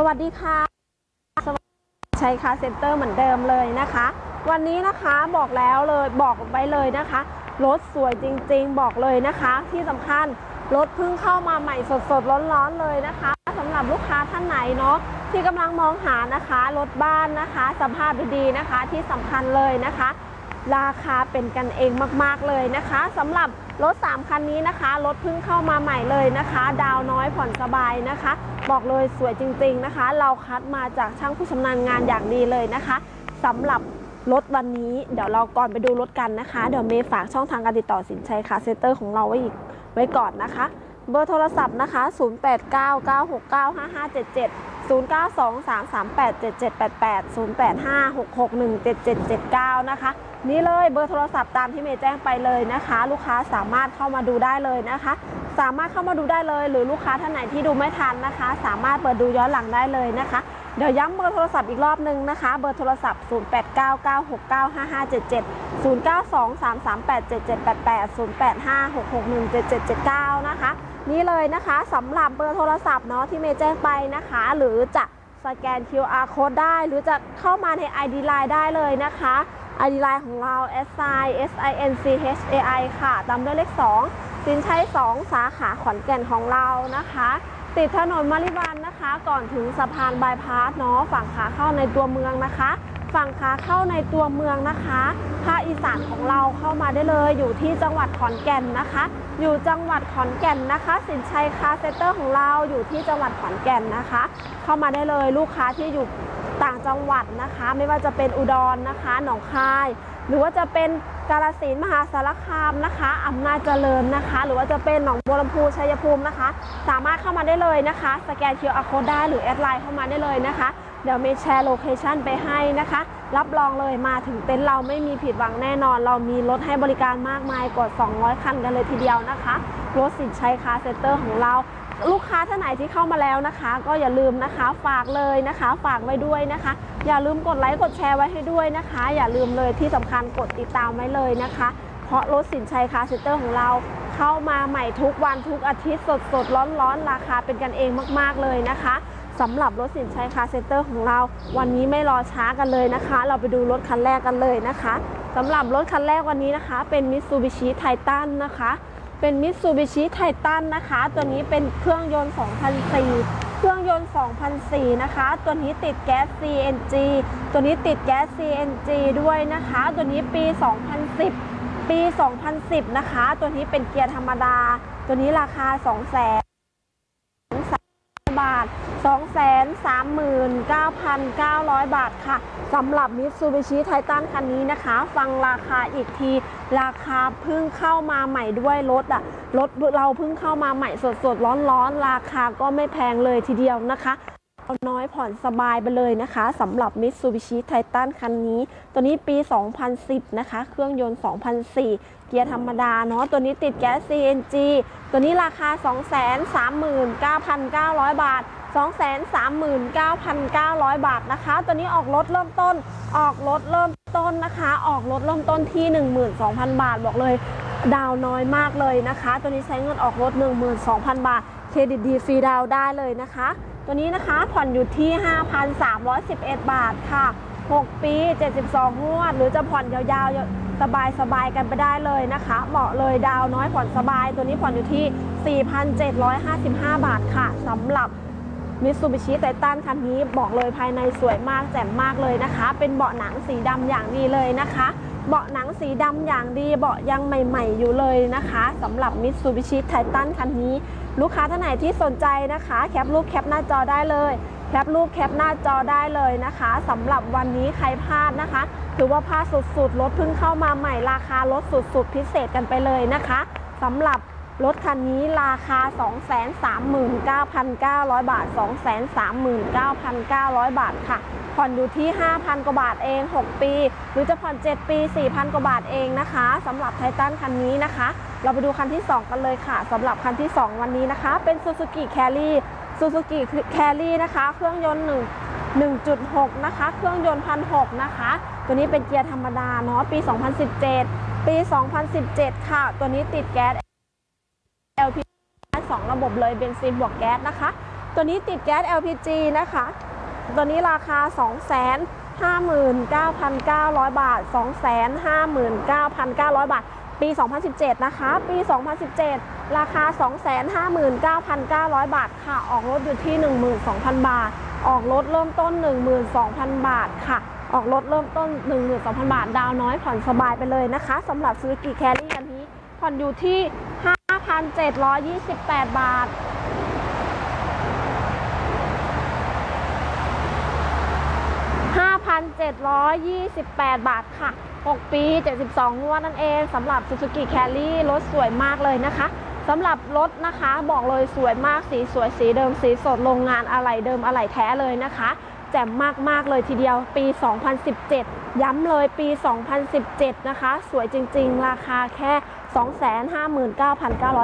สวัสดีค่ะสวัสดีชัยคาเซ็นเตอร์เหมือนเดิมเลยนะคะ วันนี้นะคะบอกแล้วเลยบอกไว้เลยนะคะ รถสวยจริงๆ บอกเลยนะคะ ที่สำคัญรถเพิ่งเข้ามาใหม่สดๆ ร้อนๆเลยนะคะสำหรับลูกค้าท่านไหนเนาะที่กำลังมองหานะคะ รถบ้านนะคะ สภาพดีๆนะคะที่สำคัญเลยนะคะ ราคาเป็นกันเองมากๆเลยนะคะสำหรับรถ 3 คันนี้นะคะ รถเพิ่งเข้ามาใหม่เลยนะคะ ดาวน้อยผ่อนสบายนะคะ บอกเลยสวยจริงๆนะคะ เราคัดมาจากช่างผู้ชำนาญงานอย่างดีเลยนะคะสำหรับรถวันนี้เดี๋ยวเราก่อนไปดูรถกันนะคะ เดี๋ยวเมย์ฝากช่องทางการติดต่อสินชัยค่ะเซนเตอร์ของเราไว้อีกไว้ก่อนนะคะ เบอร์โทรศัพท์นะคะ 0899695577 0923387788 0856617779นะคะ นี่เลยเบอร์โทรศัพท์ตามที่เมย์แจ้งไปเลยนะคะ ลูกค้าสามารถเข้ามาดูได้เลยนะคะ สามารถเข้ามาดูได้เลย หรือลูกค้าท่านไหนที่ดูไม่ทันนะคะ สามารถเปิดดูย้อนหลังได้เลยนะคะ เดี๋ยวย้ำเบอร์โทรศัพท์อีกรอบหนึ่งนะคะ เบอร์โทรศัพท์ 0899695577 0923387788 0856617779 นะคะ นี่เลยนะคะสำหรับเบอร์โทรศัพท์เนาะที่เมย์แจ้งไปนะคะ หรือจะสแกน QR code ได้ หรือจะเข้ามาใน ID Line ได้เลยนะคะ ID Line ของเรา s i s i n c h a i ค่ะ ตามด้วยเลข 2 สินชัย 2 สาขาขอนแก่นของเรานะคะ ติดถนนมาริวันนะคะ ก่อนถึงสะพานบายพาสเนาะฝั่งขาเข้าในตัวเมืองนะคะ ฝั่งขาเข้าในตัวเมืองนะคะภาคอีสานของเราเข้ามาได้เลยอยู่ที่จังหวัดขอนแก่นนะคะ อยู่จังหวัดขอนแก่นนะคะ สินชัยคาเซนเตอร์ของเราอยู่ที่จังหวัดขอนแก่นนะคะ เข้ามาได้เลยลูกค้าที่อยู่ ต่างจังหวัดนะคะ ไม่ว่าจะเป็นอุดรนะคะ หนองคาย หรือว่าจะเป็นกาฬสินมหาสารคามนะคะอำนาจเจริญนะคะ หรือว่าจะเป็นหนองบัวลำพูชัยภูมินะคะ สามารถเข้ามาได้เลยนะคะ สแกน QR code ได้หรือแอดไลน์เข้ามาได้เลยนะคะ เดี๋ยวเมย์แชร์โลเคชันไปให้นะคะ รับรองเลยมาถึงเต็นท์เราไม่มีผิดหวังแน่นอน เรามีรถให้บริการมากมายกว่า 200 คันกันเลยทีเดียวนะคะรถสินชัยคาร์เซ็นเตอร์ของเรา ลูกค้าท่านไหนที่เข้ามาแล้วนะคะ ก็อย่าลืมนะคะฝากเลยนะคะ ฝากไว้ด้วยนะคะ อย่าลืมกดไลค์กดแชร์ไว้ให้ด้วยนะคะ อย่าลืมเลยที่สำคัญกดติดตามไว้เลยนะคะ เพราะรถสินชัยคาร์เซ็นเตอร์ของเราเข้ามาใหม่ทุกวันทุกอาทิตย์สดสดร้อนร้อนราคาเป็นกันเองมาก ๆเลยนะคะสำหรับรถสินชัยคาร์เซ็นเตอร์ของเรา วันนี้ไม่รอช้ากันเลยนะคะ เราไปดูรถคันแรกกันเลยนะคะสำหรับรถคันแรกวันนี้นะคะ เป็น Mitsubishi Titan นะคะ เป็น Mitsubishi Titan นะคะ ตัวนี้เป็นเครื่องยนต์2004เครื่องยนต์2004นะคะ ตัวนี้ติดแก๊ส CNG ตัวนี้ติดแก๊ส CNG ด้วยนะคะ ตัวนี้ปี 2010 ปี 2010 นะคะ ตัวนี้เป็นเกียร์ธรรมดา ตัวนี้ราคา 2 0 0 0 0บาท 239,900 บาทค่ะสำหรับ Mitsubishi Titan คันนี้นะคะ ฟังราคาอีกที ราคาเพิ่งเข้ามาใหม่ด้วยรถอะรถเราเพิ่งเข้ามาใหม่สดๆ ร้อนๆ ราคาก็ไม่แพงเลยทีเดียวนะคะเอาน้อยผ่อนสบายไปเลยนะคะสำหรับ Mitsubishi Titan คันนี้ ตัวนี้ปี 2010 นะคะ เครื่องยนต์ 2004 เกียร์ธรรมดาเนาะตัวนี้ติดแก๊ส CNG ตัวนี้ราคา 239,900 บาท 239,900 บาทนะคะ ตัวนี้ออกรถเริ่มต้น ออกรถเริ่มต้นนะคะ ออกรถเริ่มต้นที่ 12,000 บาท บอกเลยดาวน้อยมากเลยนะคะ ตัวนี้ใช้เงินออกรถ 12,000 บาท เครดิตดีฟรีดาวได้เลยนะคะ ตัวนี้นะคะผ่อนอยู่ที่ 5,311 บาทค่ะ 6 ปี 72งวด หรือจะผ่อนยาวๆ สบายๆกันไปได้เลยนะคะ เหมาะเลยดาวน้อยผ่อนสบาย ตัวนี้ผ่อนอยู่ที่ 4,755 บาทค่ะสำหรับ มิตซูบิชิไททันคันนี้บอกเลยภายในสวยมากแจ่มมากเลยนะคะ เป็นเบาะหนังสีดำอย่างดีเลยนะคะ เบาะหนังสีดำอย่างดีเบาะยังใหม่ ๆ อยู่เลยนะคะสำหรับมิตซูบิชิไททันคันนี้ ลูกค้าท่านไหนที่สนใจนะคะ แคปรูปแคปหน้าจอได้เลยแคปรูปแคปหน้าจอได้เลยนะคะสำหรับวันนี้ใครพลาดนะคะ ถือว่าพลาดสุดๆรถเพิ่งเข้ามาใหม่ราคาลดสุดๆ พิเศษกันไปเลยนะคะสำหรับ รถคันนี้ราคา 239,900 บาท 239,900 บาทค่ะ ผ่อนอยู่ที่ 5,000 กว่าบาทเอง 6 ปี หรือจะผ่อน 7 ปี 4,000 กว่าบาทเองนะคะสำหรับไททันคันนี้นะคะ เราไปดูคันที่ 2 กันเลยค่ะสำหรับคันที่ 2 วันนี้นะคะ เป็น Suzuki Carry Suzuki Carry นะคะ เครื่องยนต์1 1.6นะคะ เครื่องยนต์พันหนะคะ ตัวนี้เป็นเกียร์ธรรมดาเนาะ ปี 2017 ปี 2017 ค่ะ ตัวนี้ติดแก๊ส LP สองระบบเลยเบนซินบวกแก๊สนะคะ ตัวนี้ติดแก๊ส LPG นะคะ ตัวนี้ราคา259,900 บาท 259,900 บาท ปี 2017 นะคะ ปี 2017 ราคา 259,900 บาทค่ะ ออกรถอยู่ที่ 12,000 บาท ออกรถเริ่มต้น 12,000 บาทค่ะออกรถเริ่มต้น 12,000 บาท ดาวน้อยผ่อนสบายไปเลยนะคะสำหรับซูซูกิแครี่คันนี้ผ่อนอยู่ที่ 5,728 บาท 5,728 บาทค่ะ 6 ปี 72 งวดนั่นเองสำหรับ Suzuki Carry รถสวยมากเลยนะคะสำหรับรถนะคะบอกเลยสวยมากสีสวยสีเดิมสีสดโรงงานอะไหล่เดิมอะไหล่แท้เลยนะคะ แจ่มมาก ๆ เลยทีเดียวปี 2017 ย้ำเลยปี 2017 นะคะ สวยจริง ๆ ราคาแค่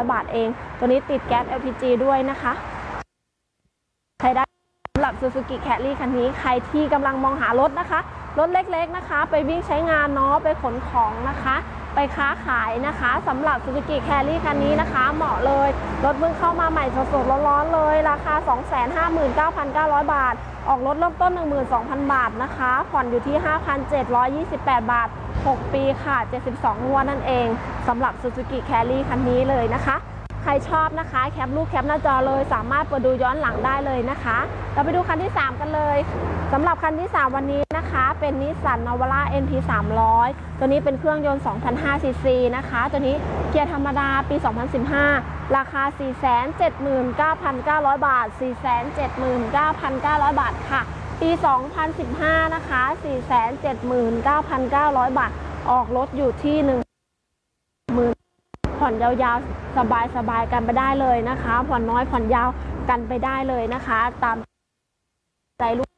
259,900 บาทเอง ตัวนี้ติดแก๊ส LPG ด้วยนะคะ ใครได้สำหรับ Suzuki Carry คันนี้ ใครที่กำลังมองหารถนะคะ รถเล็ก ๆ นะคะ ไปวิ่งใช้งานเนาะ ไปขนของนะคะ ไปค้าขายนะคะสำหรับ Suzuki Carry คันนี้นะคะ เหมาะเลย รถเพิ่งเข้ามาใหม่สดๆร้อนๆเลย ราคา 259,900 บาท ออกรถเริ่มต้น 12,000 บาทนะคะ ผ่อนอยู่ที่ 5,728 บาท 6 ปีค่ะ 72งวดนั่นเองสำหรับ Suzuki Carry คันนี้เลยนะคะ ใครชอบนะคะแคปรูปแคปหน้าจอเลย สามารถเปิดดูย้อนหลังได้เลยนะคะ เราไปดูคันที่ 3 กันเลยสำหรับคันที่ 3 วันนี้นะคะ เป็นนิสสันนาวาร่า NP 300ตัวนี้เป็นเครื่องยนต์ 2,500 ซีซีนะคะ ตัวนี้เกียร์ธรรมดาปี 2015 ราคา 479,900 บาท 479,900 บาทค่ะ ปี 2015 นะคะ 479,900 บาท ออกรถอยู่ที่1 ผ่อนยาวๆ สบายๆ กันไปได้เลยนะคะ ผ่อนน้อยผ่อนยาวกันไปได้เลยนะคะ ตามใจลูก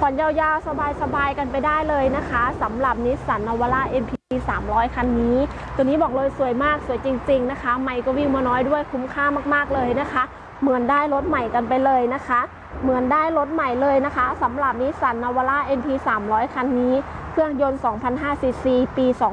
ผ่อนยาวๆ สบายๆ กันไปได้เลยนะคะสำหรับนิสสันนวาร่า MP 300 คันนี้ ตัวนี้บอกเลยสวยมากสวยจริง ๆ นะคะ ไม่ก็วิ่งมาน้อยด้วยคุ้มค่ามากๆเลยนะคะ เหมือนได้รถใหม่กันไปเลยนะคะ เหมือนได้รถใหม่เลยนะคะสำหรับนิสสันนวาร่า NP 300 คันนี้ เครื่องยนต์ 2,500ซีซี ปี 2000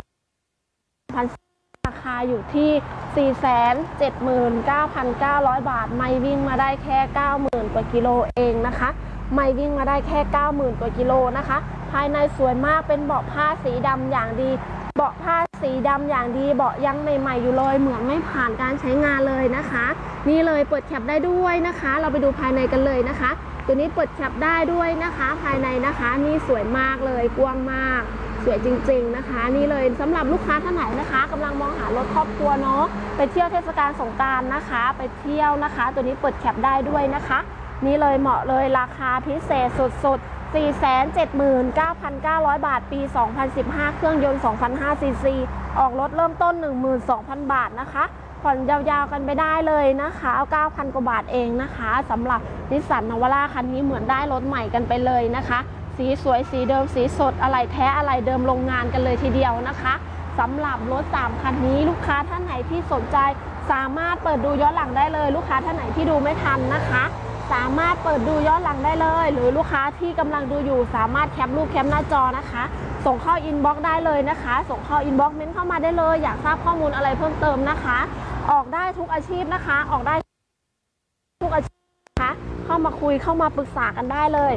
ราคาอยู่ที่ 479,900 บาท ไม่วิ่งมาได้แค่ 90,000 กว่ากิโลเองนะคะ ไม่วิ่งมาได้แค่ 90,000 กว่ากิโลนะคะ ภายในสวยมากเป็นเบาะผ้าสีดำอย่างดี เบาะผ้าสีดำอย่างดี เบาะยังใหม่ๆอยู่เลย เหมือนไม่ผ่านการใช้งานเลยนะคะ นี่เลยเปิดแคปได้ด้วยนะคะ เราไปดูภายในกันเลยนะคะ ตัวนี้เปิดแคปได้ด้วยนะคะ ภายในนะคะ นี่สวยมากเลยกว้างมาก สวยจริง ๆนะคะ นี่เลยสำหรับลูกค้าท่านไหนนะคะกำลังมองหารถครอบครัวเนาะไปเที่ยวเทศกาลสงกรารนะคะ ไปเที่ยวนะคะ ตัวนี้เปิดแคปได้ด้วยนะคะ นี่เลยเหมาะเลยราคาพิเศษสุดๆ479,900 บาท ปี 2015 เครื่องยนต์ 2,500ซีซี ออกรถเริ่มต้น 12,000 บาทนะคะ ผ่อนยาวๆกันไปได้เลยนะคะ 9,000 กว่าบาทเองนะคะสำหรับนิสสันนวาร่าคันนี้เหมือนได้รถใหม่กันไปเลยนะคะ สีสวยสีเดิมสีสดอะไรแท้อะไรเดิมโรงงานกันเลยทีเดียวนะคะสำหรับรถ 3 คันนี้ลูกค้าท่านไหนที่สนใจ สามารถเปิดดูย้อนหลังได้เลย ลูกค้าท่านไหนที่ดูไม่ทันนะคะ สามารถเปิดดูย้อนหลังได้เลย หรือลูกค้าที่กำลังดูอยู่ สามารถแคปรูปแคปหน้าจอนะคะ ส่งเข้าอินบ็อกซ์ได้เลยนะคะ ส่งเข้าอินบ็อกซ์เม้นเข้ามาได้เลย อยากทราบข้อมูลอะไรเพิ่มเติมนะคะ ออกได้ทุกอาชีพนะคะ ออกได้ทุกอาชีพนะคะเข้ามาคุยเข้ามาปรึกษากันได้เลย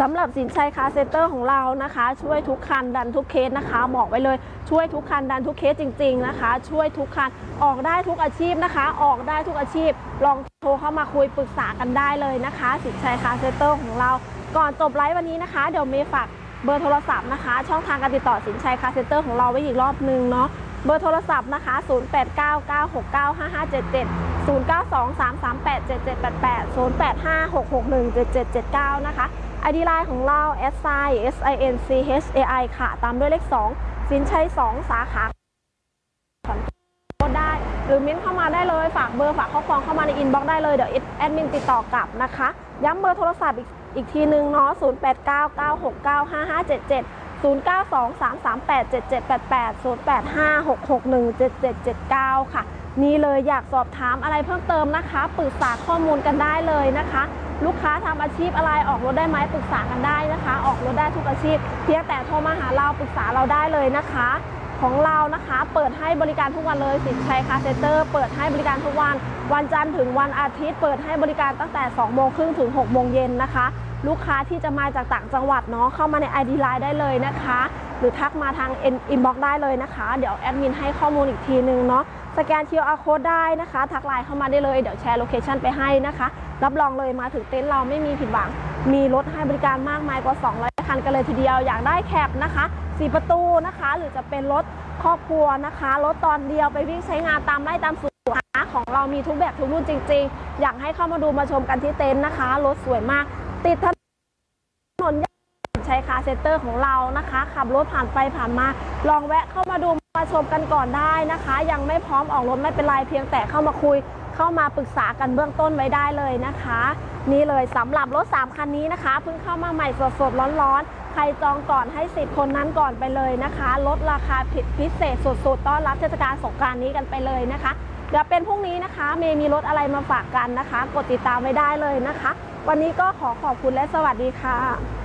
สำหรับสินชัยคาเซเตอร์ของเรานะคะ ช่วยทุกคันดันทุกเคสนะคะ บอกไว้เลยช่วยทุกคันดันทุกเคสจริง ๆนะคะ ช่วยทุกคันออกได้ทุกอาชีพนะคะ ออกได้ทุกอาชีพ ลองโทรเข้ามาคุยปรึกษากันได้เลยนะคะ สินชัยคาเซเตอร์ของเรา ก่อนจบไลฟ์วันนี้นะคะ เดี๋ยวเมย์ฝากเบอร์โทรศัพท์นะคะ ช่องทางการติดต่อสินชัยคาเซเตอร์ของเราไว้อีกรอบนึงเนาะเบอร์โทรศัพท์นะคะ 0899695577 0923387788 0856617779 นะคะ ID ไลน์ของเรา s i s i n c h a i ค่ะ ตามด้วยเลข 2 สินชัย 2 สาขาขอนแก่นได้ หรือมิ้นเข้ามาได้เลย ฝากเบอร์ฝากข้อความเข้ามาในอินบ็อกซ์ได้เลย เดี๋ยวแอดมินติดต่อกลับนะคะ ย้ำเบอร์โทรศัพท์อีกอีกทีนึงเนาะ 0899695577 0923387788 0856617779 ค่ะ นี่เลยอยากสอบถามอะไรเพิ่มเติมนะคะ ปรึกษาข้อมูลกันได้เลยนะคะ ลูกค้าทำอาชีพอะไรออกรถได้ไหมปรึกษากันได้นะคะ ออกรถได้ทุกอาชีพ เพียงแต่โทรมาหาเราปรึกษาเราได้เลยนะคะ ของเรานะคะ เปิดให้บริการทุกวันเลยสิทธิ์ชัยคาเซเตอร์เปิดให้บริการทุกวัน วันจันทร์ถึงวันอาทิตย์ เปิดให้บริการตั้งแต่2โมงครึ่งถึง6โมงเย็นนะคะ ลูกค้าที่จะมาจากต่างจังหวัดเนาะเข้ามาใน ID Line ได้เลยนะคะ หรือทักมาทาง inbox ได้เลยนะคะ เดี๋ยวแอดมินให้ข้อมูลอีกทีนึงเนาะ สแกน QR code ได้นะคะ ทักไลน์เข้ามาได้เลย เดี๋ยวแชร์โลเคชันไปให้นะคะ รับรองเลยมาถึงเต็นท์เราไม่มีผิดหวัง มีรถให้บริการมากมายกว่า 200 คันกันเลยทีเดียว อยากได้แคปนะคะสีประตูนะคะ หรือจะเป็นรถครอบครัวนะคะ รถตอนเดียวไปวิ่งใช้งานตามไร่ตามสวนของเรามีทุกแบบทุกรุ่นจริง ๆ อยากให้เข้ามาดูมาชมกันที่เต็นท์นะคะ รถสวยมาก ติดถนนใช้คาเซ็นเตอร์ของเรานะคะ ขับรถผ่านไปผ่านมา ลองแวะเข้ามาดู มาชมกันก่อนได้นะคะ ยังไม่พร้อมออกรถไม่เป็นไรเพียงแต่เข้ามาคุย เข้ามาปรึกษากันเบื้องต้นไว้ได้เลยนะคะ นี่เลยสำหรับรถ 3 คันนี้นะคะเพิ่งเข้ามาใหม่สดๆร้อนๆใครจองก่อนให้สิทธิ์คนนั้นก่อนไปเลยนะคะลดราคาผิดพิเศษสุดๆ ต้อนรับเทศกาลสงกรานต์นี้กันไปเลยนะคะเดี๋ยวเป็นพรุ่งนี้นะคะ เมย์มีรถอะไรมาฝากกันนะคะ กดติดตามไว้ได้เลยนะคะ วันนี้ก็ขอขอบคุณและสวัสดีค่ะ